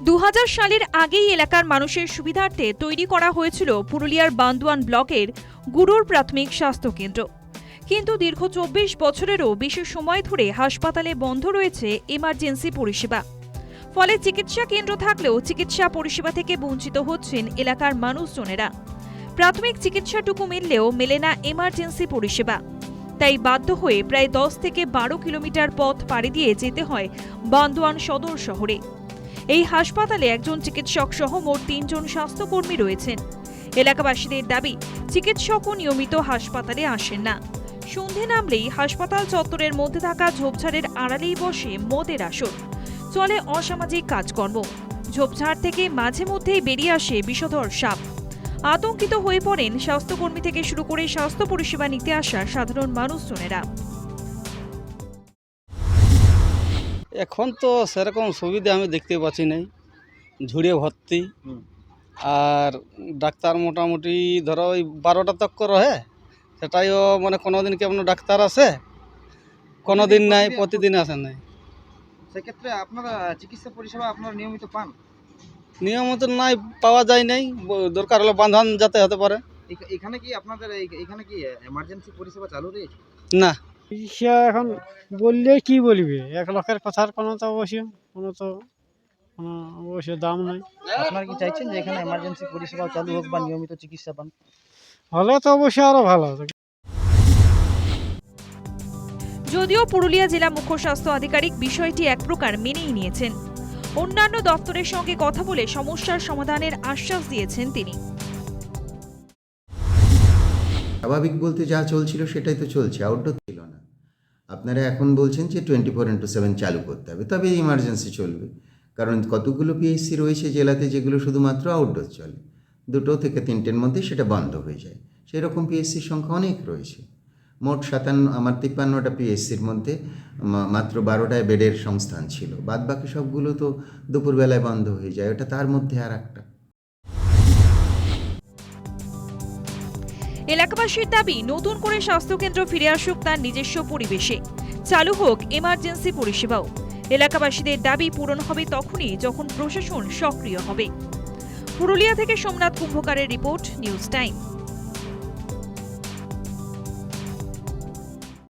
দু হাজার সালের আগেই এলাকার মানুষের সুবিধার্থে তৈরি করা হয়েছিল পুরুলিয়ার বান্দোয়ান ব্লকের গুরুর প্রাথমিক স্বাস্থ্য কেন্দ্র কিন্তু দীর্ঘ চব্বিশ বছরেরও বেশি সময় ধরে হাসপাতালে বন্ধ রয়েছে এমার্জেন্সি পরিষেবা। ফলে চিকিৎসা কেন্দ্র থাকলেও চিকিৎসা পরিষেবা থেকে বঞ্চিত হচ্ছেন এলাকার মানুষজনেরা। প্রাথমিক চিকিৎসাটুকু মিললেও মেলে না এমার্জেন্সি পরিষেবা। তাই বাধ্য হয়ে প্রায় দশ থেকে বারো কিলোমিটার পথ পাড়ি দিয়ে যেতে হয় বান্দোয়ান সদর শহরে। এই হাসপাতালে একজন চিকিৎসক সহ মোট তিনজন স্বাস্থ্যকর্মী রয়েছেন। এলাকাবাসীদের দাবি, চিকিৎসকও নিয়মিত হাসপাতালে আসেন না। সন্ধে নামলেই হাসপাতাল চত্বরের মধ্যে থাকা ঝোপঝাড়ের আড়ালেই বসে মদের আসর। চলে অসামাজিক কাজকর্ম। ঝোপঝাড় থেকে মাঝে মধ্যেই বেরিয়ে আসে বিষধর সাপ। আতঙ্কিত হয়ে পড়েন স্বাস্থ্যকর্মী থেকে শুরু করে স্বাস্থ্য পরিষেবা নিতে আসা সাধারণ মানুষজনেরা। এখন তো সেরকম সুবিধা আমি দেখতে পাচ্ছি নাই। ঝুড়ে ভর্তি। আর ডাক্তার মোটামুটি ধরো ওই বারোটা তক রহে সেটাইও মানে কোনো দিন কেমন ডাক্তার আছে? কোনো দিন নাই প্রতিদিন আসে নাই। সেক্ষেত্রে আপনারা চিকিৎসা পরিষেবা আপনারা নিয়মিত পান? নিয়মিত নাই পাওয়া যায় নাই। দরকার হলে বাঁধান যাতে হতে পারে। এখানে কি আপনাদের এখানে কি এমার্জেন্সি পরিষেবা চালু রয়েছে? না। সে এখন বললে কি বলবে? এক লোকের কথার কোনো তো অবশ্য কোনো তো কোনো অবশ্য দাম নাই। আপনারা কি চাইছেন যে এখানে এমার্জেন্সি পরিষেবা চালু হোক বা নিয়মিত চিকিৎসা পান? হলে তো অবশ্যই আরও ভালো হতো। যদিও পুরুলিয়া জেলা মুখ্য স্বাস্থ্য আধিকারিক বিষয়টি এক প্রকার মেনেই নিয়েছেন। অন্যান্য দপ্তরের সঙ্গে কথা বলে সমস্যার সমাধানের আশ্বাস দিয়েছেন তিনি। স্বাভাবিক বলতে যা চলছিল সেটাই তো চলছে। আউটডোর আপনারা এখন বলছেন যে টোয়েন্টি ফোর ইন্টু সেভেন চালু করতে হবে, তবে ইমার্জেন্সি চলবে। কারণ কতগুলো পিএইচসি রয়েছে জেলাতে যেগুলো শুধুমাত্র আউটডোর চলে, দুটো থেকে তিনটের মধ্যে সেটা বন্ধ হয়ে যায়। সেই রকম পিএইচসির সংখ্যা অনেক রয়েছে। মোট সাতান্ন, আমার তিপ্পান্নটা পিএইচসির মধ্যে মাত্র বারোটায় বেডের সংস্থান ছিল। বাদ বাকি সবগুলো তো দুপুরবেলায় বন্ধ হয়ে যায়, ওটা তার মধ্যে আর একটা এলাকাবাসীর দাবি, নতুন করে স্বাস্থ্যকেন্দ্র ফিরে আসুক তার নিজস্ব পরিবেশে। চালু হোক এমার্জেন্সি পরিষেবাও। এলাকাবাসীদের দাবি পূরণ হবে তখনই যখন প্রশাসন সক্রিয় হবে। পুরুলিয়া থেকে সোমনাথ কুম্ভকারের রিপোর্ট, নিউজ টাইম।